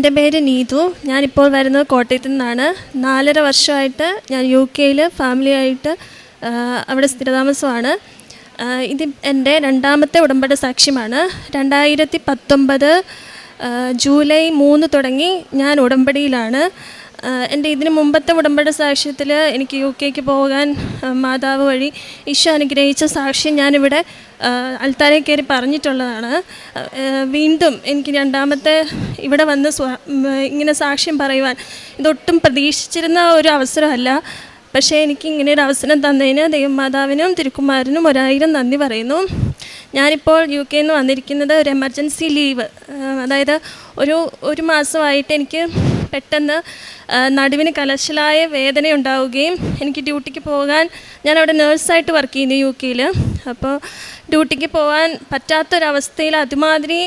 എന്റെ പേര് നീതു. ഞാനിപ്പോൾ വരുന്നത് കോട്ടയത്തു നിന്നാണ്. നാലര വർഷമായിട്ട് ഞാൻ യു കെയിൽ ഫാമിലിയായിട്ട് അവിടെ സ്ഥിരതാമസമാണ്. ഇത് എന്റെ രണ്ടാമത്തെ ഉടമ്പടി സാക്ഷ്യമാണ്. രണ്ടായിരത്തി പത്തൊമ്പത് ജൂലൈ മൂന്ന് തുടങ്ങി ഞാൻ ഉടമ്പടിയിലാണ്. എന്റെ ഇതിന് മുമ്പത്തെ ഉടമ്പടി സാക്ഷ്യത്തിൽ എനിക്ക് യു കെക്ക് പോകാൻ മാതാവ് വഴി ഈശോ അനുഗ്രഹിച്ച സാക്ഷ്യം ഞാനിവിടെ ആ, അൾത്താരെ കയറി പറഞ്ഞിട്ടുള്ളതാണ്. വീണ്ടും എനിക്ക് രണ്ടാമത്തെ ഇവിടെ വന്ന് ഇങ്ങനെ സാക്ഷ്യം പറയുവാൻ ഇതൊട്ടും പ്രതീക്ഷിച്ചിരുന്ന ഒരു അവസരമല്ല. പക്ഷേ എനിക്ക് ഇങ്ങനെ ഒരു അവസരം തന്നതിന് ദൈവമാതാവിനും തിരുക്കുമാരനും ഒരായിരം നന്ദി പറയുന്നു. ഞാനിപ്പോൾ യു കെയിൽ നിന്ന് വന്നിരിക്കുന്നത് ഒരു എമർജൻസി ലീവ് അതായത് ഒരു ഒരു മാസമായിട്ട് എനിക്ക് പെട്ടെന്ന് നടുവിന് കലശലായ വേദന ഉണ്ടാവുകയും എനിക്ക് ഡ്യൂട്ടിക്ക് പോകാൻ ഞാൻ അവിടെ നേഴ്സായിട്ട് വർക്ക് ചെയ്യുന്നു യു കെയിൽ അപ്പോൾ ഡ്യൂട്ടിക്ക് പോകാൻ പറ്റാത്തൊരവസ്ഥയിൽ അതുമാതിരി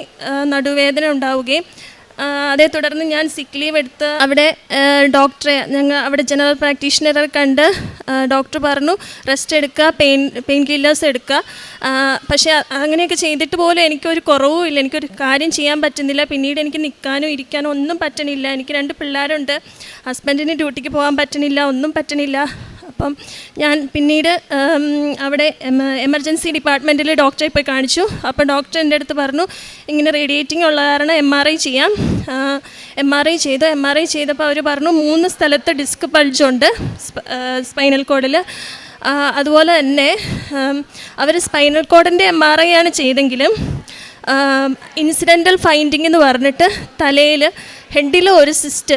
നടുവേദന ഉണ്ടാവുകയും അതേ തുടർന്ന് ഞാൻ സിക്ക് ലീവ് എടുത്ത് അവിടെ ഡോക്ടറെ ഞങ്ങൾ അവിടെ ജനറൽ പ്രാക്ടീഷണറെ കണ്ട് ഡോക്ടർ പറഞ്ഞു റെസ്റ്റ് എടുക്കുക പെയിൻ പെയിൻ കില്ലേഴ്സ് എടുക്കുക. പക്ഷേ അങ്ങനെയൊക്കെ ചെയ്തിട്ട് പോലും എനിക്കൊരു കുറവും ഇല്ല. എനിക്കൊരു കാര്യം ചെയ്യാൻ പറ്റുന്നില്ല. പിന്നീട് എനിക്ക് നിൽക്കാനോ ഇരിക്കാനോ ഒന്നും പറ്റണില്ല. എനിക്ക് രണ്ട് പിള്ളേരുണ്ട്. ഹസ്ബൻഡിന് ഡ്യൂട്ടിക്ക് പോകാൻ പറ്റണില്ല ഒന്നും പറ്റണില്ല. അപ്പം ഞാൻ പിന്നീട് അവിടെ എമർജൻസി ഡിപ്പാർട്ട്മെന്റിൽ ഡോക്ടറെ പോയി കാണിച്ചു. അപ്പോൾ ഡോക്ടർ എന്റെ അടുത്ത് പറഞ്ഞു ഇങ്ങനെ റേഡിയേറ്റിംഗ് ഉള്ള കാരണം എം ആർ ഐ ചെയ്യാം. എം ആർ ഐ ചെയ്തു. എം ആർ ഐ ചെയ്തപ്പോൾ അവർ പറഞ്ഞു മൂന്ന് സ്ഥലത്ത് ഡിസ്ക് പൾജുണ്ട് സ്പൈനൽ കോഡിൽ അതുപോലെ തന്നെ അവർ സ്പൈനൽ കോഡിന്റെ എം ആർ ഐ ആണ് ചെയ്തെങ്കിലും ഇൻസിഡന്റൽ ഫൈൻഡിങ് എന്ന് പറഞ്ഞിട്ട് തലയിൽ ഹെഡിൽ ഒരു സിസ്റ്റ്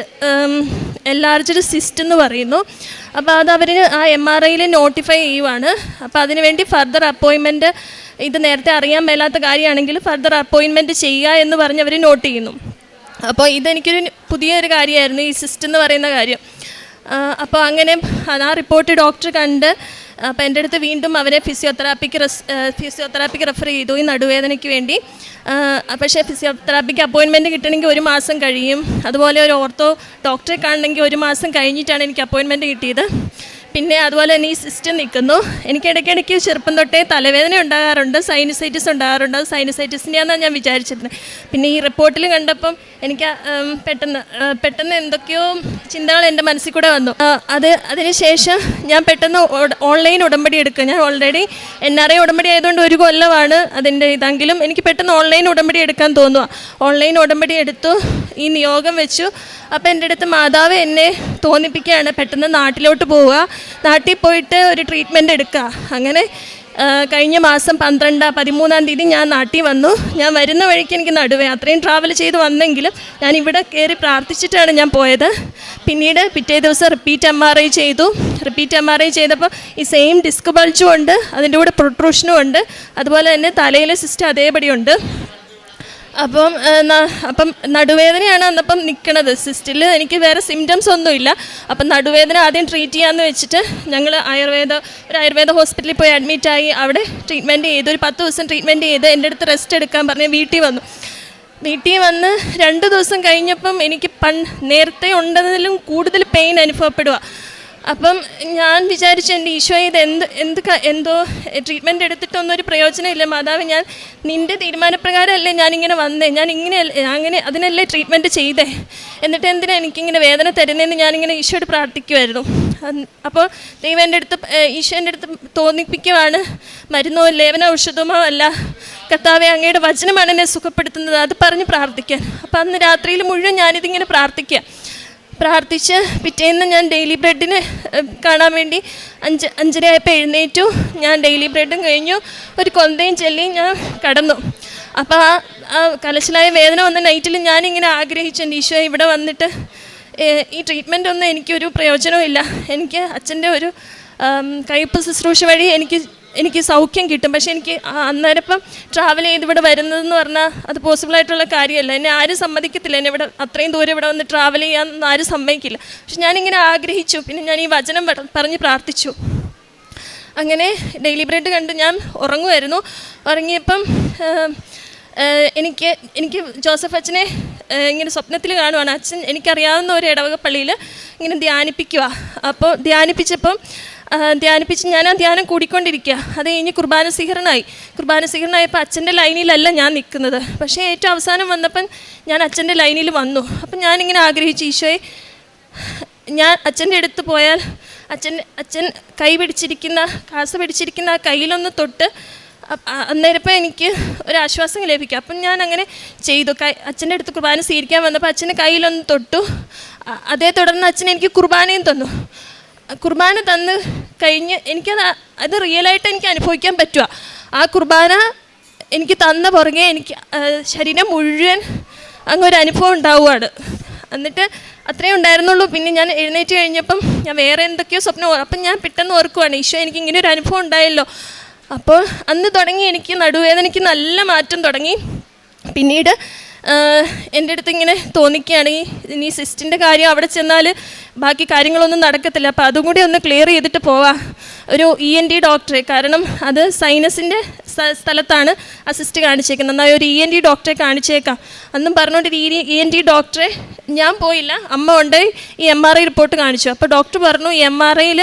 എല്ലാർജൊരു സിസ്റ്റ് എന്ന് പറയുന്നു. അപ്പോൾ അത് അവർ ആ എം ആർ ഐയിൽ നോട്ടിഫൈ ചെയ്യുവാണ്. അപ്പോൾ അതിനുവേണ്ടി ഫർദർ അപ്പോയിൻമെന്റ് ഇത് നേരത്തെ അറിയാൻ മേലാത്ത കാര്യമാണെങ്കിൽ ഫർദർ അപ്പോയിൻമെന്റ് ചെയ്യുക എന്ന് പറഞ്ഞ് അവർ നോട്ട് ചെയ്യുന്നു. അപ്പോൾ ഇതെനിക്കൊരു പുതിയൊരു കാര്യമായിരുന്നു ഈ സിസ്റ്റ് എന്ന് പറയുന്ന കാര്യം. അപ്പോൾ അങ്ങനെ ആ റിപ്പോർട്ട് ഡോക്ടർ കണ്ട് അപ്പോൾ എന്റെ അടുത്ത് വീണ്ടും അവരെ ഫിസിയോതെറാപ്പിക്ക് ഫിസിയോതെറാപ്പിക്ക് റെഫർ ചെയ്തു ഈ നടുവേദനയ്ക്ക് വേണ്ടി. പക്ഷേ ഫിസിയോതെറാപ്പിക്ക് അപ്പോയിൻമെന്റ് കിട്ടണമെങ്കിൽ ഒരു മാസം കഴിയും. അതുപോലെ ഒരു ഓർത്തോ ഡോക്ടറെ കാണണമെങ്കിൽ ഒരു മാസം കഴിഞ്ഞിട്ടാണ് എനിക്ക് അപ്പോയിൻമെന്റ് കിട്ടിയത്. പിന്നെ അതുപോലെ തന്നെ ഈ സിസ്റ്റം നിൽക്കുന്നു. എനിക്ക് ഇടയ്ക്കിടയ്ക്ക് ചെറുപ്പം തൊട്ടേ തലവേദന ഉണ്ടാകാറുണ്ട് സൈനസൈറ്റിസ് ഉണ്ടാകാറുണ്ട്. അത് സൈനസൈറ്റിസിന്റെയാണെന്നാണ് ഞാൻ വിചാരിച്ചിരുന്നത് പിന്നെ ഈ റിപ്പോർട്ടിൽ കണ്ടപ്പം എനിക്ക് പെട്ടെന്ന് പെട്ടെന്ന് എന്തൊക്കെയോ ചിന്തകൾ എന്റെ മനസ്സിൽ കൂടെ വന്നു. അത് അതിനുശേഷം ഞാൻ പെട്ടെന്ന് ഓൺലൈൻ ഉടമ്പടി എടുക്കുക. ഞാൻ ഓൾറെഡി എൻ ആർ ഐ ഉടമ്പടി ആയതുകൊണ്ട് ഒരു കൊല്ലമാണ് അതിന്റെ ഇതെങ്കിലും എനിക്ക് പെട്ടെന്ന് ഓൺലൈൻ ഉടമ്പടി എടുക്കാൻ തോന്നുക. ഓൺലൈൻ ഉടമ്പടി എടുത്തു ഈ നിയോഗം വെച്ചു. അപ്പോൾ എന്റെ അടുത്ത് മാതാവ് എന്നെ തോന്നിപ്പിക്കുകയാണ് പെട്ടെന്ന് നാട്ടിലോട്ട് പോവുക നാട്ടിൽ പോയിട്ട് ഒരു ട്രീറ്റ്മെന്റ് എടുക്കുക. അങ്ങനെ കഴിഞ്ഞ മാസം പന്ത്രണ്ട് പതിമൂന്നാം തീയതി ഞാൻ നാട്ടിൽ വന്നു. ഞാൻ വരുന്ന വഴിക്ക് എനിക്ക് നടുവേ അത്രയും ട്രാവൽ ചെയ്ത് വന്നെങ്കിലും ഞാൻ ഇവിടെ കയറി പ്രാർത്ഥിച്ചിട്ടാണ് ഞാൻ പോയത്. പിന്നീട് പിറ്റേ ദിവസം റിപ്പീറ്റ് എം ആർ ഐ ചെയ്തു. റിപ്പീറ്റ് എം ആർ ഐ ചെയ്തപ്പോൾ ഈ സെയിം ഡിസ്ക് ബൾജും ഉണ്ട് അതിന്റെ കൂടെ പ്രൊട്രൂഷനും ഉണ്ട് അതുപോലെ തന്നെ തലയിലെ സിസ്റ്റം അതേപടി ഉണ്ട്. അപ്പം അപ്പം നടുവേദനയാണ് അന്നപ്പം നിൽക്കണത് സിസ്റ്റിൽ എനിക്ക് വേറെ സിംറ്റംസ് ഒന്നുമില്ല. അപ്പം നടുവേദന ആദ്യം ട്രീറ്റ് ചെയ്യാമെന്ന് വെച്ചിട്ട് ഞങ്ങൾ ആയുർവേദ ഒരു ആയുർവേദ ഹോസ്പിറ്റലിൽ പോയി അഡ്മിറ്റായി അവിടെ ട്രീറ്റ്മെന്റ് ചെയ്ത് ഒരു പത്ത് ദിവസം ട്രീറ്റ്മെന്റ് ചെയ്ത് എന്റെ അടുത്ത് റെസ്റ്റ് എടുക്കാൻ പറഞ്ഞ് വീട്ടിൽ വന്നു. വീട്ടിൽ വന്ന് രണ്ട് ദിവസം കഴിഞ്ഞപ്പം എനിക്ക് പൺ നേരത്തെ ഉണ്ടതിലും കൂടുതൽ പെയിൻ അനുഭവപ്പെടുക അപ്പം ഞാൻ വിചാരിച്ചു എന്റെ ഈശോ ഇത് എന്ത് എന്ത് എന്തോ ട്രീറ്റ്മെന്റ് എടുത്തിട്ടൊന്നും ഒരു പ്രയോജനമില്ല. മാതാവ് ഞാൻ നിന്റെ തീരുമാനപ്രകാരമല്ലേ ഞാനിങ്ങനെ വന്നേ? ഞാൻ ഇങ്ങനെ അങ്ങനെ അതിനല്ലേ ട്രീറ്റ്മെന്റ് ചെയ്തേ? എന്നിട്ട് എന്തിനാ എനിക്കിങ്ങനെ വേദന തരുന്നതെന്ന് ഞാനിങ്ങനെ ഈശോയോട് പ്രാർത്ഥിക്കുമായിരുന്നു അപ്പോൾ ദൈവം എന്റെ അടുത്ത് ഈശോന്റെ അടുത്ത് തോന്നിപ്പിക്കുവാണ്. മരുന്നോ ലേവന ഔഷധമോ അല്ല. കർത്താവെ അങ്ങയുടെ വചനമാണ് എന്നെ സുഖപ്പെടുത്തുന്നത്. അത് പറഞ്ഞ് പ്രാർത്ഥിക്കാൻ. അപ്പോൾ അന്ന് രാത്രിയിൽ മുഴുവൻ ഞാനിതിങ്ങനെ പ്രാർത്ഥിക്കുക. പ്രാർത്ഥിച്ച് പിറ്റേന്ന് ഞാൻ ഡെയിലി ബ്രെഡിന് കാണാൻ വേണ്ടി അഞ്ച് അഞ്ചരയായപ്പോൾ എഴുന്നേറ്റു. ഞാൻ ഡെയിലി ബ്രെഡും കഴിഞ്ഞു. ഒരു കൊന്തയും ചെല്ലിയും ഞാൻ കടന്നു. അപ്പോൾ ആ ആ കലശലായ വേദന വന്ന നൈറ്റിൽ ഞാനിങ്ങനെ ആഗ്രഹിച്ചു എന്റെ ഈശോ ഇവിടെ വന്നിട്ട് ഈ ട്രീറ്റ്മെന്റ് ഒന്നും എനിക്കൊരു പ്രയോജനവും ഇല്ല. എനിക്ക് അച്ഛന്റെ ഒരു കയ്പ് ശുശ്രൂഷ വഴി എനിക്ക് എനിക്ക് സൗഖ്യം കിട്ടും. പക്ഷേ എനിക്ക് അന്നേരം ഇപ്പം ട്രാവൽ ചെയ്ത് ഇവിടെ വരുന്നതെന്ന് പറഞ്ഞാൽ അത് പോസിബിൾ ആയിട്ടുള്ള കാര്യമല്ല. എന്നെ ആരും സമ്മതിക്കത്തില്ല. എന്നെ ഇവിടെ അത്രയും ദൂരം ഇവിടെ വന്ന് ട്രാവൽ ചെയ്യാൻ ആരും സമ്മതിക്കില്ല. പക്ഷെ ഞാനിങ്ങനെ ആഗ്രഹിച്ചു. പിന്നെ ഞാൻ ഈ വചനം പറ- പറഞ്ഞ് പ്രാർത്ഥിച്ചു. അങ്ങനെ ഡെയിലി ബ്രെഡ് കണ്ട് ഞാൻ ഉറങ്ങുമായിരുന്നു. ഉറങ്ങിയപ്പം എനിക്ക് എനിക്ക് ജോസഫ് അച്ഛനെ ഇങ്ങനെ സ്വപ്നത്തിൽ കാണുവാണ്. അച്ഛൻ എനിക്കറിയാവുന്ന ഒരു ഇടവക പള്ളിയിൽ ഇങ്ങനെ ധ്യാനിപ്പിക്കുക അപ്പോൾ ധ്യാനിപ്പിച്ചപ്പം ധ്യാനിപ്പിച്ച് ഞാൻ ആ ധ്യാനം കൂടിക്കൊണ്ടിരിക്കുക അത് കഴിഞ്ഞ് കുർബാന സ്വീകരണമായി കുർബാന സ്വീകരണമായപ്പോൾ അച്ഛന്റെ ലൈനിലല്ല ഞാൻ നിൽക്കുന്നത് പക്ഷേ ഏറ്റവും അവസാനം വന്നപ്പം ഞാൻ അച്ഛന്റെ ലൈനിൽ വന്നു. അപ്പം ഞാനിങ്ങനെ ആഗ്രഹിച്ചു ഈശോയെ ഞാൻ അച്ഛന്റെ അടുത്ത് പോയാൽ അച്ഛൻ അച്ഛൻ കൈ പിടിച്ചിരിക്കുന്ന കാസ പിടിച്ചിരിക്കുന്ന ആ കയ്യിലൊന്ന് തൊട്ട് അന്നേരപ്പം എനിക്ക് ഒരു ആശ്വാസം ലഭിക്കും. അപ്പം ഞാൻ അങ്ങനെ ചെയ്തു. കൈ അച്ഛന്റെ അടുത്ത് കുർബാന സ്വീകരിക്കാൻ വന്നപ്പോൾ അച്ഛന്റെ കയ്യിലൊന്ന് തൊട്ടു. അതേ തുടർന്ന് അച്ഛൻ എനിക്ക് കുർബാനയും തന്നു. കുർബാന തന്ന് കഴിഞ്ഞ് എനിക്കത് അത് റിയലായിട്ട് എനിക്ക് അനുഭവിക്കാൻ പറ്റുക. ആ കുർബാന എനിക്ക് തന്ന പുറകെ എനിക്ക് ശരീരം മുഴുവൻ അങ്ങൊരു അനുഭവം ഉണ്ടാവുകയാണ്. എന്നിട്ട് അത്രയും ഉണ്ടായിരുന്നുള്ളൂ. പിന്നെ ഞാൻ എഴുന്നേറ്റ് കഴിഞ്ഞപ്പം ഞാൻ വേറെ എന്തൊക്കെയോ സ്വപ്നം അപ്പം ഞാൻ പെട്ടെന്ന് ഓർക്കുവാണ് ഈശോ എനിക്ക് ഇങ്ങനെ ഒരു അനുഭവം ഉണ്ടായല്ലോ. അപ്പോൾ അന്ന് തുടങ്ങി എനിക്ക് നടുവേദനയ്ക്ക് നല്ല മാറ്റം തുടങ്ങി. പിന്നീട് എന്റെ അടുത്ത് ഇങ്ങനെ തോന്നിക്കുകയാണ്. ഈ ഇനി സിസ്റ്റിന്റെ കാര്യം അവിടെ ചെന്നാൽ ബാക്കി കാര്യങ്ങളൊന്നും നടക്കത്തില്ല. അപ്പോൾ അതും കൂടി ഒന്ന് ക്ലിയർ ചെയ്തിട്ട് പോവാം. ഒരു ഇ എൻ ഡി ഡോക്ടറെ. കാരണം അത് സൈനസിന്റെ സ്ഥലത്താണ് അസിസ്റ്റ് കാണിച്ചേക്കുന്നത്. എന്നാൽ ഒരു ഇ എൻ ഡി ഡോക്ടറെ കാണിച്ചേക്കാം. അന്നും പറഞ്ഞുകൊണ്ട് ഈ ഇ എൻ ഡി ഡോക്ടറെ ഞാൻ പോയില്ല. അമ്മ ഉണ്ടായി ഈ എം ആർ ഐ റിപ്പോർട്ട് കാണിച്ചു. അപ്പോൾ ഡോക്ടർ പറഞ്ഞു എം ആർ ഐയിൽ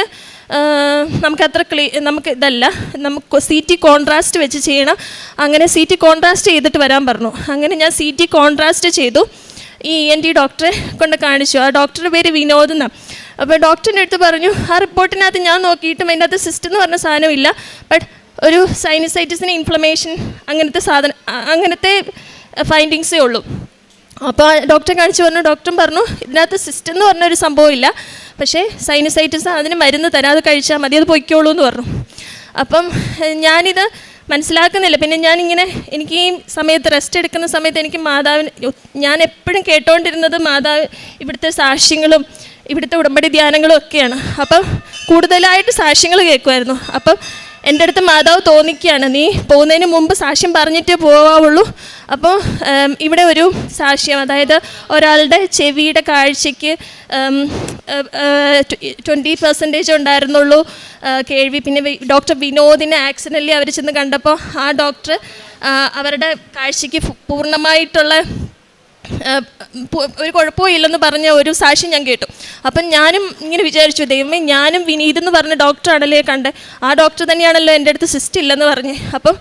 നമുക്കത്ര ക്ലീ നമുക്ക് ഇതല്ല നമുക്ക് സി ടി കോൺട്രാസ്റ്റ് വെച്ച് ചെയ്യണം. അങ്ങനെ സി ടി കോൺട്രാസ്റ്റ് ചെയ്തിട്ട് വരാൻ പറഞ്ഞു. അങ്ങനെ ഞാൻ സി ടി കോൺട്രാസ്റ്റ് ചെയ്തു. ഈ എൻ ടി ഡോക്ടറെ കൊണ്ട് കാണിച്ചു. ആ ഡോക്ടറുടെ പേര് വിനോദ് എന്നാണ് അപ്പോൾ ഡോക്ടറിന്റെ അടുത്ത് പറഞ്ഞു ആ റിപ്പോർട്ടിനകത്ത് ഞാൻ നോക്കിയിട്ടും അതിന്റെ അകത്ത് സിസ്റ്റം എന്ന് പറഞ്ഞ സാധനമില്ല ബട്ട് ഒരു സൈനസൈറ്റിസിന് ഇൻഫ്ലമേഷൻ അങ്ങനത്തെ സാധനം അങ്ങനത്തെ ഫൈൻഡിങ്സേ ഉള്ളൂ. അപ്പോൾ ഡോക്ടറെ കാണിച്ചു പറഞ്ഞു ഡോക്ടറും പറഞ്ഞു ഇതിനകത്ത് സിസ്റ്റം എന്ന് പറഞ്ഞൊരു സംഭവമില്ല പക്ഷേ സൈനസൈറ്റിസ് അതിന് മരുന്ന് തരാതെ കഴിച്ചാൽ മതി അത് പൊയ്ക്കോളൂ എന്ന് പറഞ്ഞു. അപ്പം ഞാനിത് മനസ്സിലാക്കുന്നില്ല. പിന്നെ ഞാനിങ്ങനെ എനിക്ക് ഈ സമയത്ത് റെസ്റ്റ് എടുക്കുന്ന സമയത്ത് എനിക്ക് മാതാവിന് ഞാൻ എപ്പോഴും കേട്ടോണ്ടിരുന്നത് മാതാവ് ഇവിടുത്തെ സാക്ഷ്യങ്ങളും ഇവിടുത്തെ ഉടമ്പടി ധ്യാനങ്ങളും ഒക്കെയാണ്. അപ്പം കൂടുതലായിട്ട് സാക്ഷ്യങ്ങൾ കേൾക്കുമായിരുന്നു. അപ്പം എന്റെ അടുത്ത് മാതാവ് തോന്നിക്കുകയാണ് നീ പോകുന്നതിന് മുമ്പ് സാക്ഷ്യം പറഞ്ഞിട്ടേ പോവാവുള്ളൂ. അപ്പോൾ ഇവിടെ ഒരു സാക്ഷ്യം അതായത് ഒരാളുടെ ചെവിയുടെ കാഴ്ചയ്ക്ക് ട്വന്റി പെർസെന്റേജ് ഉണ്ടായിരുന്നുള്ളൂ. കേൾവി. പിന്നെ ഡോക്ടർ വിനോദിനെ ആക്സിഡന്റലി അവർ ചെന്ന് കണ്ടപ്പോൾ ആ ഡോക്ടർ അവരുടെ കാഴ്ചയ്ക്ക് പൂർണമായിട്ടുള്ള ഒരു കുഴപ്പവും ഇല്ലെന്ന് പറഞ്ഞ ഒരു സാക്ഷി ഞാൻ കേട്ടു. അപ്പം ഞാനും ഇങ്ങനെ വിചാരിച്ചു ദൈവമേ ഞാനും വിനീത് എന്ന് പറഞ്ഞ ഡോക്ടറാണല്ലേ കണ്ട്. ആ ഡോക്ടർ തന്നെയാണല്ലോ എന്റെ അടുത്ത് സിസ്റ്റ് ഇല്ലെന്ന് പറഞ്ഞ്. അപ്പം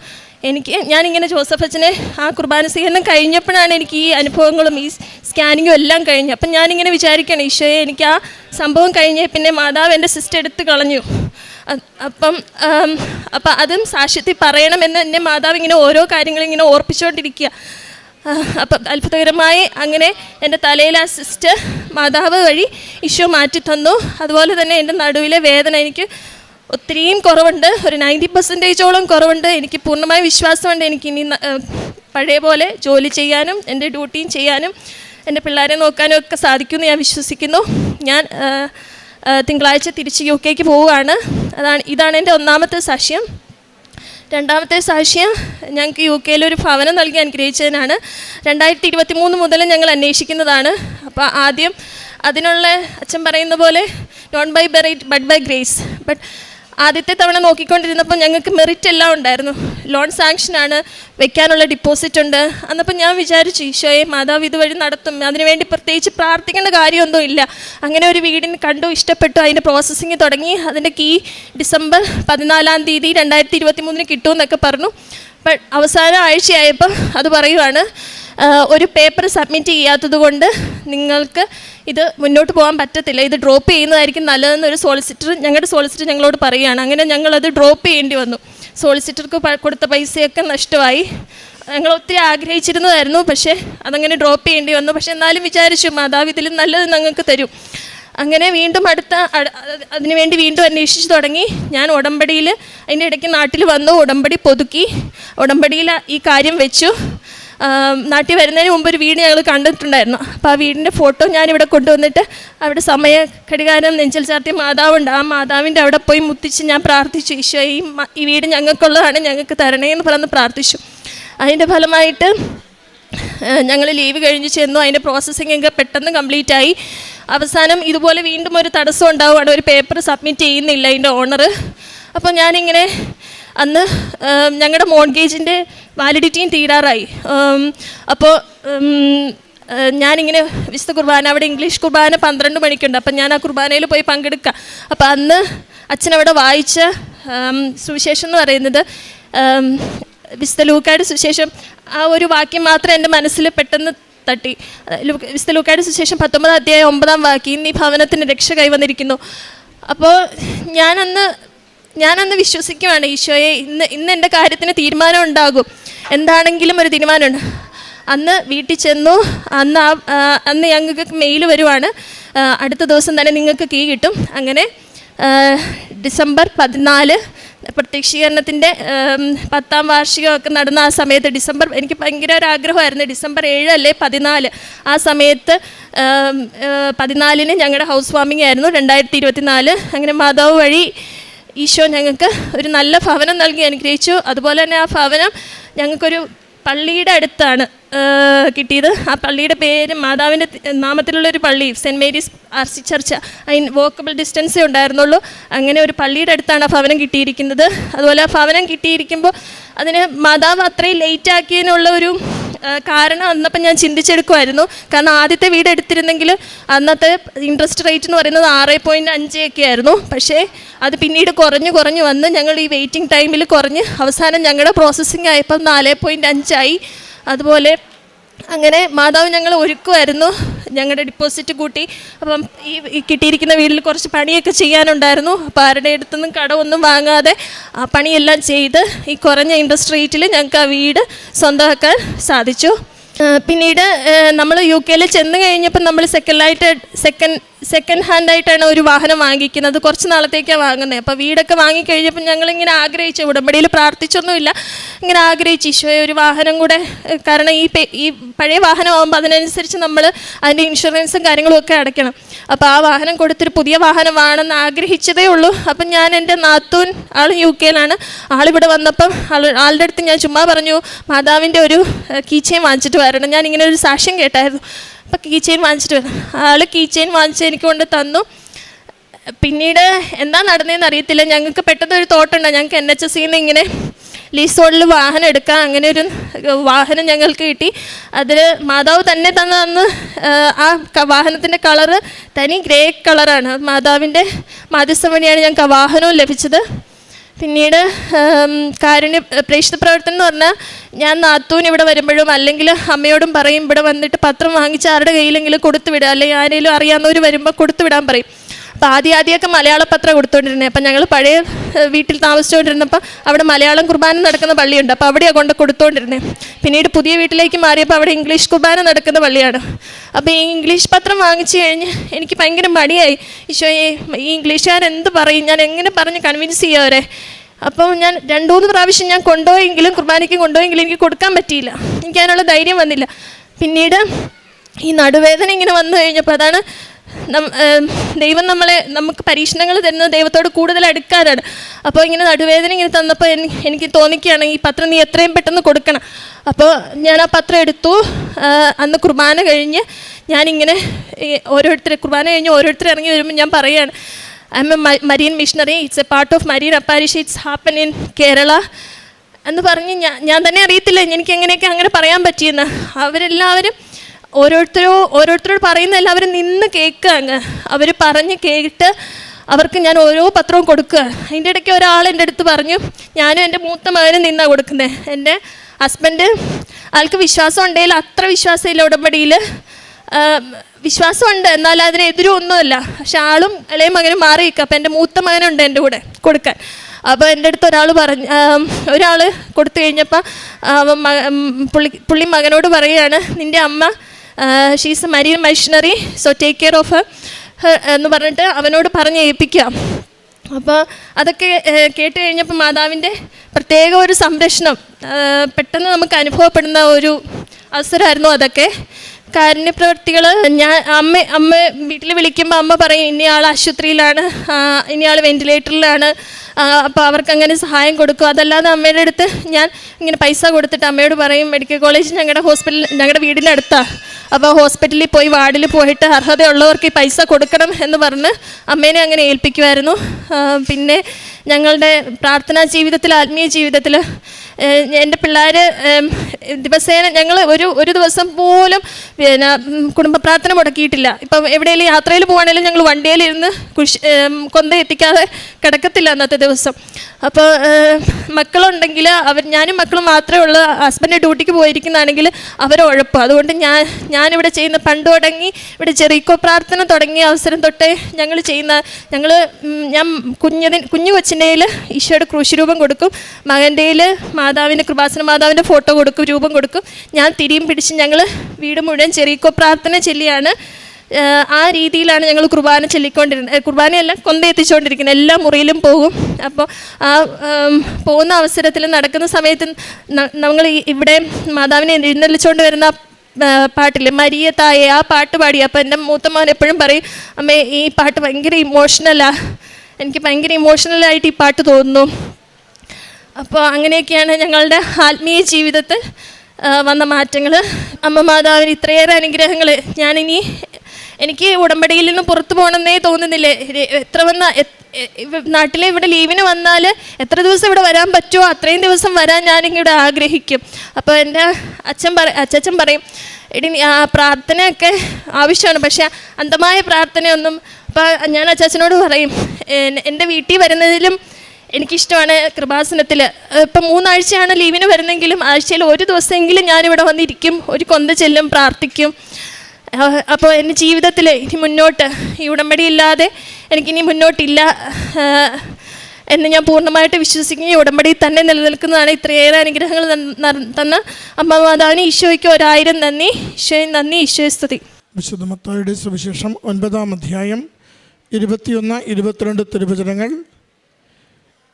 എനിക്ക് ഞാനിങ്ങനെ ജോസഫ് അച്ഛനെ ആ കുർബാന സ്വീകരണം കഴിഞ്ഞപ്പോഴാണ് എനിക്ക് ഈ അനുഭവങ്ങളും ഈ സ്കാനിങ്ങും എല്ലാം കഴിഞ്ഞു. അപ്പം ഞാനിങ്ങനെ വിചാരിക്കണം ഈശോയെ എനിക്ക് ആ സംഭവം കഴിഞ്ഞ് പിന്നെ മാതാവ് എന്റെ സിസ്റ്റർ എടുത്ത് കളഞ്ഞു. അപ്പം അപ്പം അതും സാക്ഷ്യത്തിൽ പറയണമെന്ന് എന്നെ മാതാവ് ഇങ്ങനെ ഓരോ കാര്യങ്ങളും ഇങ്ങനെ ഓർപ്പിച്ചുകൊണ്ടിരിക്കുക. അപ്പം അത്ഭുതകരമായി അങ്ങനെ എന്റെ തലയിൽ ആ സിസ്റ്റർ മാതാവ് വഴി ഈശോ മാറ്റി തന്നു അതുപോലെ തന്നെ എന്റെ നടുവിലെ വേദന എനിക്ക് ഒത്തിരിയും കുറവുണ്ട്. ഒരു നയന്റി പെർസെന്റേജോളം കുറവുണ്ട്. എനിക്ക് പൂർണമായ വിശ്വാസമുണ്ട്. എനിക്ക് ഇനി പഴയ പോലെ ജോലി ചെയ്യാനും എന്റെ ഡ്യൂട്ടിയും ചെയ്യാനും എന്റെ പിള്ളേരെ നോക്കാനും ഒക്കെ സാധിക്കുമെന്ന് ഞാൻ വിശ്വസിക്കുന്നു. ഞാൻ തിങ്കളാഴ്ച തിരിച്ച് യു കെക്ക് പോവുകയാണ്. അതാണ് ഇതാണ് എന്റെ ഒന്നാമത്തെ സാക്ഷ്യം. രണ്ടാമത്തെ സാക്ഷ്യം ഞങ്ങൾക്ക് യു കെയിൽ ഒരു ഭവനം നൽകി അനുഗ്രഹിച്ചതിനാണ്. രണ്ടായിരത്തി ഇരുപത്തി മൂന്ന് മുതൽ ഞങ്ങൾ അന്വേഷിക്കുന്നതാണ്. അപ്പോൾ ആദ്യം അതിനുള്ള അച്ഛൻ പറയുന്ന പോലെ non by merit but by grace but ആദ്യത്തെ തവണ നോക്കിക്കൊണ്ടിരുന്നപ്പോൾ ഞങ്ങൾക്ക് മെറിറ്റ് എല്ലാം ഉണ്ടായിരുന്നു. ലോൺ സാങ്ഷനാണ് വെക്കാനുള്ള ഡിപ്പോസിറ്റ് ഉണ്ട്. അന്നപ്പോൾ ഞാൻ വിചാരിച്ചു ഈശോയെ മാതാവ് ഇതുവഴി നടത്തും. അതിനുവേണ്ടി പ്രത്യേകിച്ച് പ്രാർത്ഥിക്കേണ്ട കാര്യമൊന്നും ഇല്ല അങ്ങനെ ഒരു വീടിന് കണ്ടു ഇഷ്ടപ്പെട്ടു. അതിന്റെ പ്രോസസ്സിങ് തുടങ്ങി. അതിന്റെ കീ ഡിസംബർ പതിനാലാം തീയതി രണ്ടായിരത്തി ഇരുപത്തി മൂന്നിന് കിട്ടുമെന്നൊക്കെ പറഞ്ഞു. ബട്ട് അവസാന ആഴ്ചയായപ്പോൾ അത് പറയുവാണ് ഒരു പേപ്പർ സബ്മിറ്റ് ചെയ്യാത്തത് കൊണ്ട് നിങ്ങൾക്ക് ഇത് മുന്നോട്ട് പോകാൻ പറ്റത്തില്ല. ഇത് ഡ്രോപ്പ് ചെയ്യുന്നതായിരിക്കും നല്ലതെന്ന് ഒരു സോളിസിറ്റർ ഞങ്ങളുടെ സോളിസിറ്റർ ഞങ്ങളോട് പറയുകയാണ്. അങ്ങനെ ഞങ്ങളത് ഡ്രോപ്പ് ചെയ്യേണ്ടി വന്നു. സോളിസിറ്റർക്ക് കൊടുത്ത പൈസയൊക്കെ നഷ്ടമായി. ഞങ്ങൾ ഒത്തിരി ആഗ്രഹിച്ചിരുന്നതായിരുന്നു പക്ഷേ അതങ്ങനെ ഡ്രോപ്പ് ചെയ്യേണ്ടി വന്നു. പക്ഷേ എന്നാലും വിചാരിച്ചു മാതാവ് ഇതിലും നല്ലത് ഞങ്ങൾക്ക് തരും. അങ്ങനെ വീണ്ടും അടുത്ത അതിനുവേണ്ടി വീണ്ടും അന്വേഷിച്ച് തുടങ്ങി. ഞാൻ ഉടമ്പടിയിൽ അതിന്റെ ഇടയ്ക്ക് നാട്ടിൽ വന്നു ഉടമ്പടി പൊതുക്കി ഉടമ്പടിയിൽ ഈ കാര്യം വെച്ചു. നാട്ടിൽ വരുന്നതിന് മുമ്പ് ഒരു വീട് ഞങ്ങൾ കണ്ടിട്ടുണ്ടായിരുന്നു. അപ്പോൾ ആ വീടിന്റെ ഫോട്ടോ ഞാനിവിടെ കൊണ്ടുവന്നിട്ട് അവിടെ സമയ ഘടികാരം നെഞ്ചൽ ചാർത്തിയ മാതാവുണ്ട്. ആ മാതാവിന്റെ അവിടെ പോയി മുത്തിച്ച് ഞാൻ പ്രാർത്ഥിച്ചു ഈശോ ഈ ഈ വീട് ഞങ്ങൾക്കുള്ളതാണ് ഞങ്ങൾക്ക് തരണേ എന്ന് പറഞ്ഞ് പ്രാർത്ഥിച്ചു. അതിന്റെ ഫലമായിട്ട് ഞങ്ങൾ ലീവ് കഴിഞ്ഞ് ചെന്നു. അതിന്റെ പ്രോസസ്സിംഗ് ഒക്കെ പെട്ടെന്ന് കംപ്ലീറ്റ് ആയി. അവസാനം ഇതുപോലെ വീണ്ടും ഒരു തടസ്സം ഉണ്ടാവുകയാണ് ഒരു പേപ്പർ സബ്മിറ്റ് ചെയ്യുന്നില്ല അതിന്റെ ഓണർ അപ്പോൾ ഞാനിങ്ങനെ അന്ന് ഞങ്ങളുടെ മോൺഗേജിന്റെ വാലിഡിറ്റിയും തീരാറായി. അപ്പോൾ ഞാനിങ്ങനെ വിശുദ്ധ കുർബാന അവിടെ ഇംഗ്ലീഷ് കുർബാന പന്ത്രണ്ട് മണിക്കുണ്ട്. അപ്പം ഞാൻ ആ കുർബാനയിൽ പോയി പങ്കെടുക്കാം. അപ്പം അന്ന് അച്ഛനവിടെ വായിച്ച സുവിശേഷം എന്ന് പറയുന്നത് വിശുദ്ധ ലൂക്കായുടെ സുവിശേഷം. ആ ഒരു വാക്യം മാത്രം എന്റെ മനസ്സിൽ പെട്ടെന്ന് തട്ടി. വിശുദ്ധ ലൂക്കായുടെ സുവിശേഷം പത്തൊമ്പതാം അധ്യായം ഒമ്പതാം വാക്യം ഈ ഭവനത്തിന് രക്ഷ കൈവന്നിരിക്കുന്നു. അപ്പോൾ ഞാനന്ന് ഞാനന്ന് വിശ്വസിക്കുവാണ് ഈശോയെ ഇന്ന് ഇന്ന് എന്റെ കാര്യത്തിന് തീരുമാനം ഉണ്ടാകും. എന്താണെങ്കിലും ഒരു തീരുമാനമുണ്ട്. അന്ന് വീട്ടിൽ ചെന്നു അന്ന് ആ അന്ന് ഞങ്ങൾക്ക് മെയിൽ വരുവാണ്. അടുത്ത ദിവസം തന്നെ നിങ്ങൾക്ക് കീ കിട്ടും. അങ്ങനെ ഡിസംബർ പതിനാല് പ്രത്യക്ഷീകരണത്തിന്റെ പത്താം വാർഷികമൊക്കെ നടന്ന ആ സമയത്ത് ഡിസംബർ എനിക്ക് ഭയങ്കര ഒരു ആഗ്രഹമായിരുന്നു. ഡിസംബർ ഏഴ് അല്ലേ പതിനാല്? ആ സമയത്ത് പതിനാലിന് ഞങ്ങളുടെ ഹൗസ് വാമിംഗ് ആയിരുന്നു രണ്ടായിരത്തി ഇരുപത്തിനാല്. അങ്ങനെ മാതാവ് വഴി ഈശോ ഞങ്ങൾക്ക് ഒരു നല്ല ഭവനം നൽകി അനുഗ്രഹിച്ചു. അതുപോലെ തന്നെ ആ ഭവനം ഞങ്ങൾക്കൊരു പള്ളിയുടെ അടുത്താണ് കിട്ടിയത്. ആ പള്ളിയുടെ പേര് മാതാവിന്റെ നാമത്തിലുള്ളൊരു പള്ളി സെന്റ് മേരീസ് ആർസി ചർച്ച്. അതിന് വോക്കബിൾ ഡിസ്റ്റൻസേ ഉണ്ടായിരുന്നുള്ളൂ. അങ്ങനെ ഒരു പള്ളിയുടെ അടുത്താണ് ആ ഭവനം കിട്ടിയിരിക്കുന്നത്. അതുപോലെ ആ ഭവനം കിട്ടിയിരിക്കുമ്പോൾ അതിന് മാതാവ് അത്രയും ലേറ്റ് ആക്കിയതിനുള്ള ഒരു കാരണം അന്നപ്പം ഞാൻ ചിന്തിച്ചെടുക്കുമായിരുന്നു കാരണം ആദ്യത്തെ വീട് എടുത്തിരുന്നെങ്കിൽ അന്നത്തെ ഇൻട്രസ്റ്റ് റേറ്റ് എന്ന് പറയുന്നത് ആറ് പോയിന്റ് അഞ്ച് ഒക്കെ ആയിരുന്നു. പക്ഷേ അത് പിന്നീട് കുറഞ്ഞു കുറഞ്ഞു വന്ന് ഞങ്ങൾ ഈ വെയിറ്റിംഗ് ടൈമിൽ കുറഞ്ഞ് അവസാനം ഞങ്ങളുടെ പ്രോസസ്സിംഗ് ആയപ്പോൾ നാല് പോയിന്റ് അഞ്ചായി അതുപോലെ അങ്ങനെ മാതാവ് ഞങ്ങൾ ഒരുക്കുമായിരുന്നു. ഞങ്ങളുടെ ഡിപ്പോസിറ്റ് കൂട്ടി. അപ്പം ഈ കിട്ടിയിരിക്കുന്ന വീട്ടിൽ കുറച്ച് പണിയൊക്കെ ചെയ്യാനുണ്ടായിരുന്നു. അപ്പോൾ ആരുടെ അടുത്തുനിന്നും കടമൊന്നും വാങ്ങാതെ ആ പണിയെല്ലാം ചെയ്ത് ഈ കുറഞ്ഞ ഇൻട്രസ്റ്റ് റേറ്റിൽ ഞങ്ങൾക്ക് ആ വീട് സ്വന്തമാക്കാൻ സാധിച്ചു. പിന്നീട് നമ്മൾ യു കെയിൽ ചെന്ന് കഴിഞ്ഞപ്പോൾ നമ്മൾ സെക്കൻഡായിട്ട് സെക്കൻഡ് സെക്കൻഡ് ഹാൻഡ് ആയിട്ടാണ് ഒരു വാഹനം വാങ്ങിക്കുന്നത്. കുറച്ച് നാളത്തേക്കാണ് വാങ്ങുന്നത് അപ്പോൾ വീടൊക്കെ വാങ്ങിക്കഴിഞ്ഞപ്പോൾ ഞങ്ങളിങ്ങനെ ആഗ്രഹിച്ചു. ഉടമ്പടിയിൽ പ്രാർത്ഥിച്ചൊന്നുമില്ല. ഇങ്ങനെ ആഗ്രഹിച്ചു. ഈശോയെ ഒരു വാഹനം കൂടെ കാരണം ഈ ഈ പഴയ വാഹനമാകുമ്പോൾ അതിനനുസരിച്ച് നമ്മൾ അതിന്റെ ഇൻഷുറൻസും കാര്യങ്ങളും ഒക്കെ അടയ്ക്കണം. അപ്പോൾ ആ വാഹനം കൊടുത്തൊരു പുതിയ വാഹനമാണെന്ന് ആഗ്രഹിച്ചതേ ഉള്ളൂ. അപ്പം ഞാൻ എന്റെ നാത്തൂൻ ആൾ യു കെയിലാണ്. ആളിവിടെ വന്നപ്പം ആൾ ആളുടെ അടുത്ത് ഞാൻ ചുമ്മാ പറഞ്ഞു മാതാവിന്റെ ഒരു കീച്ചയും വാങ്ങിച്ചിട്ട് വരണം. ഞാൻ ഇങ്ങനെ ഒരു സാക്ഷ്യം കേട്ടായിരുന്നു. അപ്പം കീ ചെയിൻ വാങ്ങിച്ചിട്ട് ആൾ കീ ചെയിൻ വാങ്ങിച്ച് എനിക്ക് കൊണ്ട് തന്നു. പിന്നീട് എന്താ നടന്നതെന്ന് അറിയത്തില്ല. ഞങ്ങൾക്ക് പെട്ടെന്ന് ഒരു തോട്ടുണ്ട് ഞങ്ങൾക്ക് എൻ എച്ച് സിന്ന് ഇങ്ങനെ ലീസ് ഹോളിൽ വാഹനം എടുക്കാം. അങ്ങനെ ഒരു വാഹനം ഞങ്ങൾക്ക് കിട്ടി. അതിൽ മാതാവ് തന്നെ തന്നെ അന്ന് ആ വാഹനത്തിന്റെ കളറ് തനി ഗ്രേ കളറാണ് മാതാവിന്റെ മാധ്യസ്ഥം വഴിയാണ് ഞങ്ങൾക്ക് ആ വാഹനവും ലഭിച്ചത്. പിന്നീട് കാരുണ്യ പ്രേക്ഷിത പ്രവർത്തനം എന്ന് പറഞ്ഞാൽ ഞാൻ നാത്തൂൻ ഇവിടെ വരുമ്പോഴും അല്ലെങ്കിൽ അമ്മയോടും പറയും ഇവിടെ വന്നിട്ട് പത്രം വാങ്ങിച്ച് ആരുടെ കയ്യിലെങ്കിലും കൊടുത്തു വിടുക അല്ലെങ്കിൽ ആരെങ്കിലും അറിയാവുന്നവർ വരുമ്പോൾ കൊടുത്തു വിടാൻ പറയും. അപ്പോൾ ആദ്യം ആദ്യമൊക്കെ മലയാള പത്രം കൊടുത്തുകൊണ്ടിരുന്നത് അപ്പം ഞങ്ങൾ പഴയ വീട്ടിൽ താമസിച്ചുകൊണ്ടിരുന്നപ്പോൾ അവിടെ മലയാളം കുർബാന നടക്കുന്ന പള്ളിയുണ്ട്. അപ്പോൾ അവിടെയാണ് കൊണ്ട് കൊടുത്തുകൊണ്ടിരുന്നത് പിന്നീട് പുതിയ വീട്ടിലേക്ക് മാറിയപ്പോൾ അവിടെ ഇംഗ്ലീഷ് കുർബാന നടക്കുന്ന പള്ളിയാണ്. അപ്പോൾ ഈ ഇംഗ്ലീഷ് പത്രം വാങ്ങിച്ചു കഴിഞ്ഞ് എനിക്ക് ഭയങ്കര മടിയായി. ഈശോ ഈ ഇംഗ്ലീഷുകാരെന്ത് പറയും? ഞാൻ എങ്ങനെ പറഞ്ഞ് കൺവിൻസ് ചെയ്യാം അവരെ അപ്പോൾ ഞാൻ രണ്ട് മൂന്ന് പ്രാവശ്യം ഞാൻ കൊണ്ടുപോയെങ്കിലും കുർബാനയ്ക്ക് കൊണ്ടുപോയെങ്കിലും എനിക്ക് കൊടുക്കാൻ പറ്റിയില്ല. എനിക്ക് അതിനുള്ള ധൈര്യം വന്നില്ല. പിന്നീട് ഈ നടുവേദന ഇങ്ങനെ വന്നു കഴിഞ്ഞപ്പോൾ അതാണ് ദൈവം നമ്മളെ നമുക്ക് പരീക്ഷണങ്ങൾ തരുന്നത് ദൈവത്തോട് കൂടുതൽ അടുക്കാനാണ് അപ്പോൾ ഇങ്ങനെ നടുവേദന ഇങ്ങനെ തന്നപ്പോൾ എനിക്ക് തോന്നിക്കുകയാണ് ഈ പത്രം നീ എത്രയും പെട്ടെന്ന് കൊടുക്കണം. അപ്പോൾ ഞാൻ ആ പത്രം എടുത്തു. അന്ന് കുർബാന കഴിഞ്ഞ് ഞാനിങ്ങനെ ഓരോരുത്തർ കുർബാന കഴിഞ്ഞ് ഓരോരുത്തർ ഇറങ്ങി വരുമ്പോൾ ഞാൻ പറയുകയാണ് I'm a Marian missionary it's a part of Marian apparition it's happen in Kerala എന്ന് പറഞ്ഞ് ഞാൻ ഞാൻ തന്നെ അറിയത്തില്ല എനിക്ക് എങ്ങനെയൊക്കെ അങ്ങനെ പറയാൻ പറ്റിയെന്ന്. അവരെല്ലാവരും ഓരോരുത്തരോ ഓരോരുത്തരോട് പറയുന്ന എല്ലാവരും നിന്ന് കേൾക്കുക അങ്ങ് അവർ പറഞ്ഞ് കേട്ട് അവർക്ക് ഞാൻ ഓരോ പത്രവും കൊടുക്കുക. അതിന്റെ ഇടയ്ക്ക് ഒരാൾ എന്റെ അടുത്ത് പറഞ്ഞു ഞാനും എന്റെ മൂത്ത മകനും നിന്നാണ് കൊടുക്കുന്നത് എന്റെ ഹസ്ബൻഡ് ആൾക്ക് വിശ്വാസം ഉണ്ടെങ്കിൽ അത്ര വിശ്വാസമില്ല ഉടമ്പടിയിൽ. വിശ്വാസമുണ്ട്. എന്നാൽ അതിനെതിരും ഒന്നുമല്ല. പക്ഷെ ആളും ഇളയ മകനും മാറി നിൽക്കുക. അപ്പം എന്റെ മൂത്ത മകനുണ്ട് എന്റെ കൂടെ കൊടുക്കാൻ. അപ്പോൾ എന്റെ അടുത്ത് ഒരാൾ പറഞ്ഞു ഒരാൾ കൊടുത്തു കഴിഞ്ഞപ്പോൾ പുള്ളി പുള്ളി മകനോട് പറയുകയാണ് നിന്റെ അമ്മ she's a Marian missionary so take care of എന്ന് പറഞ്ഞിട്ട് അവനോട് പറഞ്ഞ് ഏൽപ്പിക്കുക. അപ്പോൾ അതൊക്കെ കേട്ട് കഴിഞ്ഞപ്പോൾ മാതാവിന്റെ പ്രത്യേക ഒരു സംരക്ഷണം പെട്ടെന്ന് നമുക്ക് അനുഭവപ്പെടുന്ന ഒരു അവസരമായിരുന്നു അതൊക്കെ. കാരുണ്യപ്രവർത്തികൾ ഞാൻ അമ്മ അമ്മ വീട്ടിൽ വിളിക്കുമ്പോൾ അമ്മ പറയും ഇനിയാൾ ആശുപത്രിയിലാണ് ആ, ഇനിയാൾ വെന്റിലേറ്ററിലാണ് അപ്പോൾ അവർക്ക് അങ്ങനെ സഹായം കൊടുക്കും. അതല്ലാതെ അമ്മയുടെ അടുത്ത് ഞാൻ ഇങ്ങനെ പൈസ കൊടുത്തിട്ട് അമ്മയോട് പറയും മെഡിക്കൽ കോളേജ് ഞങ്ങളുടെ ഹോസ്പിറ്റൽ ഞങ്ങളുടെ വീടിനടുത്താണ് അപ്പോൾ ഹോസ്പിറ്റലിൽ പോയി വാർഡിൽ പോയിട്ട് അർഹതയുള്ളവർക്ക് ഈ പൈസ കൊടുക്കണം എന്ന് പറഞ്ഞ് അമ്മേനെ അങ്ങനെ ഏൽപ്പിക്കുമായിരുന്നു പിന്നെ ഞങ്ങളുടെ പ്രാർത്ഥനാ ജീവിതത്തിൽ ആത്മീയ ജീവിതത്തിൽ എന്റെ പിള്ളേർ ദിവസേന ഞങ്ങൾ ഒരു ഒരു ദിവസം പോലും പിന്നെ കുടുംബ പ്രാർത്ഥന മുടക്കിയിട്ടില്ല. ഇപ്പം എവിടെയെങ്കിലും യാത്രയിൽ പോകുകയാണെങ്കിലും ഞങ്ങൾ വണ്ടിയിലിരുന്ന് കുശ് കൊന്ത എത്തിക്കാതെ കിടക്കത്തില്ല അന്നത്തെ ദിവസം. അപ്പോൾ മക്കളുണ്ടെങ്കിൽ അവർ ഞാനും മക്കളും മാത്രമേ ഉള്ളൂ. ഹസ്ബൻഡ് ഡ്യൂട്ടിക്ക് പോയിരിക്കുന്നതാണെങ്കിൽ അവർ ഉഴപ്പ്. അതുകൊണ്ട് ഞാൻ ഞാനിവിടെ ചെയ്യുന്ന പണ്ട് തുടങ്ങി ഇവിടെ ചെറിയക്കോ പ്രാർത്ഥന തുടങ്ങിയ അവസരം തൊട്ടേ ഞങ്ങൾ ചെയ്യുന്ന ഞങ്ങൾ ഞാൻ കുഞ്ഞതിന് കുഞ്ഞു കൊച്ചിന്റെയിൽ ഈശോയുടെ ക്രൂശിരൂപം കൊടുക്കും. മകന്റെയിൽ മാതാവിന്റെ കൃപാസന മാതാവിന്റെ ഫോട്ടോ കൊടുക്കും രൂപം കൊടുക്കും. ഞാൻ തിരിയും പിടിച്ച് ഞങ്ങൾ വീട് മുഴുവൻ ചെറിയക്കോ പ്രാർത്ഥന ചൊല്ലിയാണ്. ആ രീതിയിലാണ് ഞങ്ങൾ കുർബാന ചൊല്ലിക്കൊണ്ടിരുന്നത് കുർബാനയെല്ലാം എത്തിച്ചുകൊണ്ടിരിക്കുന്നത്. എല്ലാ മുറിയിലും പോകും. അപ്പോൾ ആ പോകുന്ന അവസരത്തിൽ നടക്കുന്ന സമയത്ത് നമ്മൾ ഇവിടെ മാതാവിനെ എഴുന്നള്ളിച്ചുകൊണ്ട് വരുന്ന പാട്ടിൽ മരിയ തായെ ആ പാട്ട് പാടി. അപ്പോൾ എന്റെ മൂത്ത മോൻ എപ്പോഴും പറയും അമ്മേ ഈ പാട്ട് ഭയങ്കര ഇമോഷണലാണ് എനിക്ക് ഭയങ്കര ഇമോഷണലായിട്ട് ഈ പാട്ട് തോന്നുന്നു. അപ്പോൾ അങ്ങനെയൊക്കെയാണ് ഞങ്ങളുടെ ആത്മീയ ജീവിതത്തിൽ വന്ന മാറ്റങ്ങൾ അമ്മ മാതാവിന് ഇത്രയേറെ അനുഗ്രഹങ്ങൾ ഞാനിനി എനിക്ക് ഉടമ്പടിയിൽ നിന്ന് പുറത്തു പോകണമെന്നേ തോന്നുന്നില്ല? എത്ര വന്ന നാട്ടിലെ ഇവിടെ ലീവിന് വന്നാൽ എത്ര ദിവസം ഇവിടെ വരാൻ പറ്റുമോ അത്രയും ദിവസം വരാൻ ഞാനിവിടെ ആഗ്രഹിക്കും. അപ്പോൾ എന്റെ അച്ഛൻ പറ അച്ഛൻ പറയും എടി പ്രാർത്ഥനയൊക്കെ ആവശ്യമാണ് പക്ഷേ അന്ധമായ പ്രാർത്ഥനയൊന്നും അപ്പോൾ ഞാൻ അച്ചാച്ചനോട് പറയും എന്റെ വീട്ടിൽ വരുന്നതിലും എനിക്കിഷ്ടമാണ് കൃപാസനത്തിൽ ഇപ്പം മൂന്നാഴ്ചയാണ് ലീവിന് വരുന്നെങ്കിലും ആഴ്ചയിൽ ഒരു ദിവസമെങ്കിലും ഞാനിവിടെ വന്നിരിക്കും. ഒരു കൊന്ത ചെല്ലും പ്രാർത്ഥിക്കും. അപ്പോൾ എന്റെ ജീവിതത്തിൽ ഇനി മുന്നോട്ട് ഈ ഉടമ്പടി ഇല്ലാതെ എനിക്കിനി മുന്നോട്ടില്ല. എന്ന് ഞാൻ പൂർണമായിട്ട് വിശ്വസിക്കുകയും ഉടമ്പടി തന്നെ നിലനിൽക്കുന്നതാണ് ഇത്രയേറെ അനുഗ്രഹങ്ങൾ തന്ന- അമ്മ മാതാവിന് ഈശോയ്ക്ക് ഒരായിരം നന്ദി. ഈശോയും നന്ദി ഈശോയെ സ്തുതി. വിശുദ്ധ മത്തായുടെ സുവിശേഷം ഒൻപതാം അധ്യായം ഇരുപത്തിയൊന്ന് ഇരുപത്തിരണ്ട് തിരുവചനങ്ങൾ.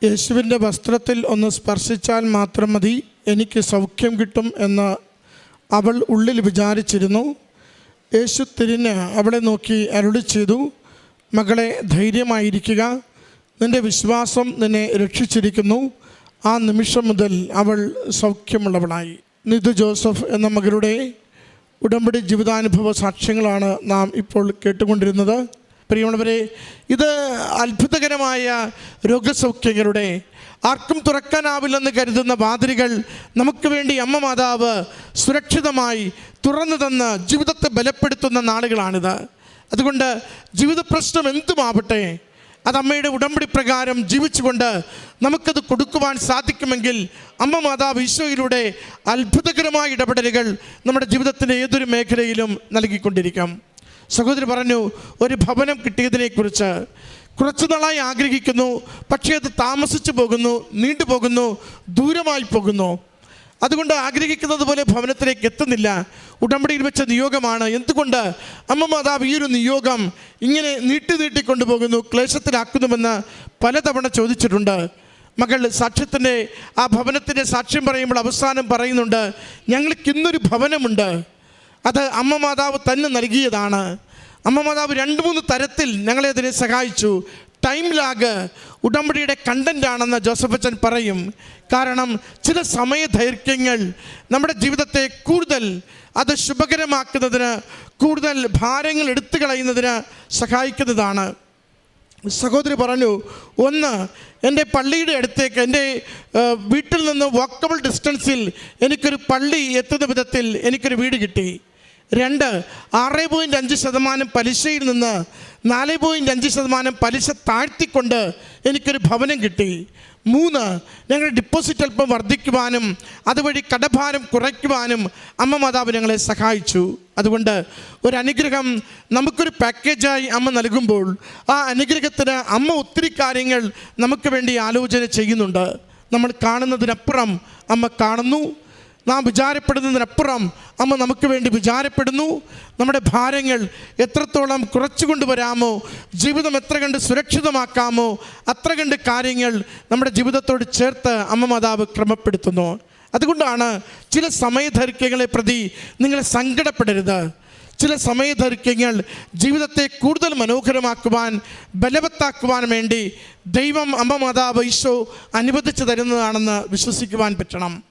യേശുവിന്റെ വസ്ത്രത്തിൽ ഒന്ന് സ്പർശിച്ചാൽ മാത്രം മതി എനിക്ക് സൗഖ്യം കിട്ടും എന്ന് അവൾ ഉള്ളിൽ വിചാരിച്ചിരുന്നു. യേശു തിരിഞ്ഞ് അവളെ നോക്കി അരുളി ചെയ്തു മകളെ ധൈര്യമായിരിക്കുക. നിന്റെ വിശ്വാസം നിന്നെ രക്ഷിച്ചിരിക്കുന്നു. ആ നിമിഷം മുതൽ അവൾ സൗഖ്യമുള്ളവളായി. നിതു ജോസഫ് എന്ന മകളുടെ ഉടമ്പടി ജീവിതാനുഭവ സാക്ഷ്യങ്ങളാണ് നാം ഇപ്പോൾ കേട്ടുകൊണ്ടിരുന്നത്. പ്രിയമുള്ളവരെ ഇത് അത്ഭുതകരമായ രോഗസൗഖ്യങ്ങളുടെ ആർക്കും തുറക്കാനാവില്ലെന്ന് കരുതുന്ന വാതിലുകൾ നമുക്ക് വേണ്ടി അമ്മ മാതാവ് സുരക്ഷിതമായി തുറന്നു തന്ന് ജീവിതത്തെ ബലപ്പെടുത്തുന്ന നാളുകളാണിത്. അതുകൊണ്ട് ജീവിത പ്രശ്നം എന്തുമാവട്ടെ അത് അമ്മയുടെ ഉടമ്പടി പ്രകാരം ജീവിച്ചുകൊണ്ട് നമുക്കത് കൊടുക്കുവാൻ സാധിക്കുമെങ്കിൽ അമ്മ മാതാവ് ഈശോയിലൂടെ അത്ഭുതകരമായ ഇടപെടലുകൾ നമ്മുടെ ജീവിതത്തിന്റെ ഏതൊരു മേഖലയിലും നൽകിക്കൊണ്ടിരിക്കാം. സഹോദരി പറഞ്ഞു ഒരു ഭവനം കിട്ടിയതിനെക്കുറിച്ച് കുറച്ചു നാളായി ആഗ്രഹിക്കുന്നു പക്ഷേ അത് താമസിച്ചു പോകുന്നു നീണ്ടു പോകുന്നു ദൂരമായി പോകുന്നു. അതുകൊണ്ട് ആഗ്രഹിക്കുന്നത് പോലെ ഭവനത്തിലേക്ക് എത്തുന്നില്ല. ഉടമ്പടിയിൽ വെച്ച നിയോഗമാണ്. എന്തുകൊണ്ട്? അമ്മ മാതാവ് ഈ ഒരു നിയോഗം ഇങ്ങനെ നീട്ടി നീട്ടി കൊണ്ടുപോകുന്നു ക്ലേശത്തിലാക്കുന്നുവെന്ന് പലതവണ ചോദിച്ചിട്ടുണ്ട്. മകൾ സാക്ഷ്യത്തിന്റെ ആ ഭവനത്തിന്റെ സാക്ഷ്യം പറയുമ്പോൾ അവസാനം പറയുന്നുണ്ട് ഞങ്ങൾക്ക് ഇന്നൊരു ഭവനമുണ്ട്. അത് അമ്മ മാതാവ് തന്നെ നൽകിയതാണ്. അമ്മ മാതാവ് രണ്ട് മൂന്ന് തരത്തിൽ ഞങ്ങളെ അതിനെ സഹായിച്ചു. ടൈം ലാഗ് ഉടമ്പടിയുടെ കണ്ടന്റ് ആണെന്ന് ജോസഫ് അച്ഛൻ പറയും. കാരണം ചില സമയദൈർഘ്യങ്ങൾ നമ്മുടെ ജീവിതത്തെ കൂടുതൽ അത് ശുഭകരമാക്കുന്നതിന് കൂടുതൽ ഭാരങ്ങൾ എടുത്തു കളയുന്നതിന് സഹായിക്കുന്നതാണ്. സഹോദരി പറഞ്ഞു ഒന്ന് എന്റെ പള്ളിയുടെ അടുത്തേക്ക് എന്റെ വീട്ടിൽ നിന്ന് വാക്കബിൾ ഡിസ്റ്റൻസിൽ എനിക്കൊരു പള്ളി എത്തുന്ന വിധത്തിൽ എനിക്കൊരു വീട് കിട്ടി. രണ്ട് ആറ് പോയിന്റ് അഞ്ച് ശതമാനം പലിശയിൽ നിന്ന് നാല് പോയിന്റ് അഞ്ച് ശതമാനം പലിശ താഴ്ത്തിക്കൊണ്ട് എനിക്കൊരു ഭവനം കിട്ടി. മൂന്ന് ഞങ്ങളുടെ ഡിപ്പോസിറ്റ് അല്പം വർദ്ധിക്കുവാനും അതുവഴി കടഭാരം കുറയ്ക്കുവാനും അമ്മ മാതാവ് ഞങ്ങളെ സഹായിച്ചു. അതുകൊണ്ട് ഒരു അനുഗ്രഹം നമുക്കൊരു പാക്കേജായി അമ്മ നൽകുമ്പോൾ ആ അനുഗ്രഹത്തിന് അമ്മ ഒത്തിരി കാര്യങ്ങൾ നമുക്ക് വേണ്ടി ആലോചന ചെയ്യുന്നുണ്ട്. നമ്മൾ കാണുന്നതിനപ്പുറം അമ്മ കാണുന്നു. നാം വിചാരപ്പെടുന്നതിനപ്പുറം അമ്മ നമുക്ക് വേണ്ടി വിചാരപ്പെടുന്നു. നമ്മുടെ ഭാരങ്ങൾ എത്രത്തോളം കുറച്ചു കൊണ്ടുവരാമോ ജീവിതം എത്ര കണ്ട് സുരക്ഷിതമാക്കാമോ അത്ര കണ്ട് കാര്യങ്ങൾ നമ്മുടെ ജീവിതത്തോട് ചേർത്ത് അമ്മ മാതാവ് ക്രമപ്പെടുത്തുന്നു. അതുകൊണ്ടാണ് ചില സമയദൈർഘ്യങ്ങളെ പ്രതി നിങ്ങൾ സങ്കടപ്പെടരുത്. ചില സമയദൈർഘ്യങ്ങൾ ജീവിതത്തെ കൂടുതൽ മനോഹരമാക്കുവാൻ ബലവത്താക്കുവാൻ വേണ്ടി ദൈവം അമ്മ മാതാവ് ഈശോ അനുവദിച്ചു തരുന്നതാണെന്ന് വിശ്വസിക്കുവാൻ പറ്റണം.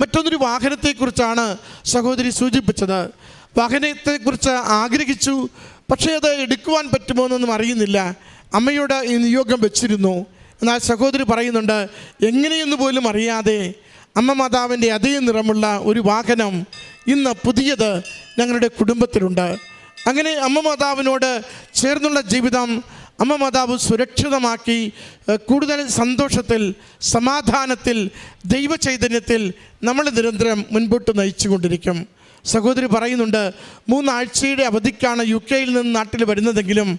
മറ്റൊന്നൊരു വാഹനത്തെക്കുറിച്ചാണ് സഹോദരി സൂചിപ്പിച്ചത്. വാഹനത്തെക്കുറിച്ച് ആഗ്രഹിച്ചു പക്ഷേ അത് എടുക്കുവാൻ പറ്റുമോ എന്നൊന്നും അറിയുന്നില്ല. അമ്മയുടെ ഈ നിയോഗം വെച്ചിരുന്നു. എന്നാൽ സഹോദരി പറയുന്നുണ്ട് എങ്ങനെയെന്ന് പോലും അറിയാതെ അമ്മ മാതാവിന്റെ അതേ നിറമുള്ള ഒരു വാഹനം ഇന്ന് പുതിയത് ഞങ്ങളുടെ കുടുംബത്തിലുണ്ട്. അങ്ങനെ അമ്മ മാതാവിനോട് ചേർന്നുള്ള ജീവിതം അമ്മ മാതാവ് സുരക്ഷിതമാക്കി കൂടുതൽ സന്തോഷത്തിൽ സമാധാനത്തിൽ ദൈവചൈതന്യത്തിൽ നമ്മൾ നിരന്തരം മുൻപോട്ട് നയിച്ചു കൊണ്ടിരിക്കും സഹോദരി പറയുന്നുണ്ട് മൂന്നാഴ്ചയുടെ അവധിക്കാണ് യു കെയിൽ നിന്ന് നാട്ടിൽ വരുന്നതെങ്കിലും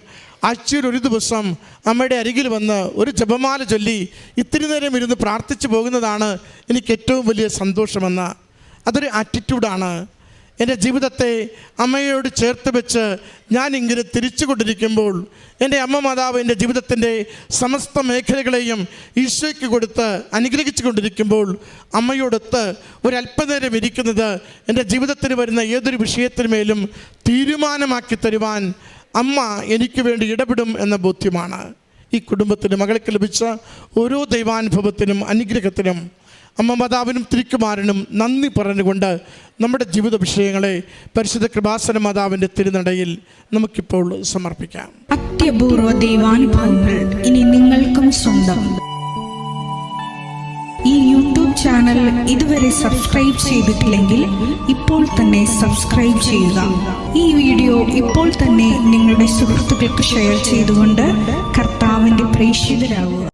ആഴ്ചയിൽ ഒരു ദിവസം അമ്മയുടെ അരികിൽ വന്ന് ഒരു ജപമാല ചൊല്ലി ഇത്തിരി നേരം ഇരുന്ന് പ്രാർത്ഥിച്ചു പോകുന്നതാണ് എനിക്ക് ഏറ്റവും വലിയ സന്തോഷമെന്ന് അതൊരു ആറ്റിറ്റ്യൂഡാണ് എന്റെ ജീവിതത്തെ അമ്മയോട് ചേർത്ത് വെച്ച് ഞാനിങ്ങനെ തിരിച്ചു കൊണ്ടിരിക്കുമ്പോൾ എന്റെ അമ്മ മാതാവ് എന്റെ ജീവിതത്തിന്റെ സമസ്ത മേഖലകളെയും ഈശോയ്ക്ക് കൊടുത്ത് അനുഗ്രഹിച്ചു കൊണ്ടിരിക്കുമ്പോൾ അമ്മയോടൊത്ത് ഒരല്പനേരം ഇരിക്കുന്നത് എന്റെ ജീവിതത്തിന് വരുന്ന ഏതൊരു വിഷയത്തിനുമേലും തീരുമാനമാക്കി തരുവാൻ അമ്മ എനിക്ക് വേണ്ടി ഇടപെടും എന്ന ബോധ്യമാണ്. ഈ കുടുംബത്തിന് മകൾക്ക് ലഭിച്ച ഓരോ ദൈവാനുഭവത്തിനും അനുഗ്രഹത്തിനും അമ്മ മാതാവിനും തിരിക്കുമാരനും നന്ദി പറഞ്ഞുകൊണ്ട് നമ്മുടെ ജീവിത വിഷയങ്ങളെ പരിശുദ്ധ കൃപാസന മാതാവിന്റെ തിരുനടയിൽ നമുക്കിപ്പോൾ സമർപ്പിക്കാം. അത്യപൂർവ ദൈവാനുഭവങ്ങൾ ഇനി നിങ്ങൾക്കും സ്വന്തം. ഈ യൂട്യൂബ് ചാനൽ ഇതുവരെ സബ്സ്ക്രൈബ് ചെയ്തിട്ടില്ലെങ്കിൽ ഇപ്പോൾ തന്നെ സബ്സ്ക്രൈബ് ചെയ്യുക. ഈ വീഡിയോ ഇപ്പോൾ തന്നെ നിങ്ങളുടെ സുഹൃത്തുക്കൾക്ക് ഷെയർ ചെയ്തുകൊണ്ട് കർത്താവിന്റെ പ്രേക്ഷിതരാകുക.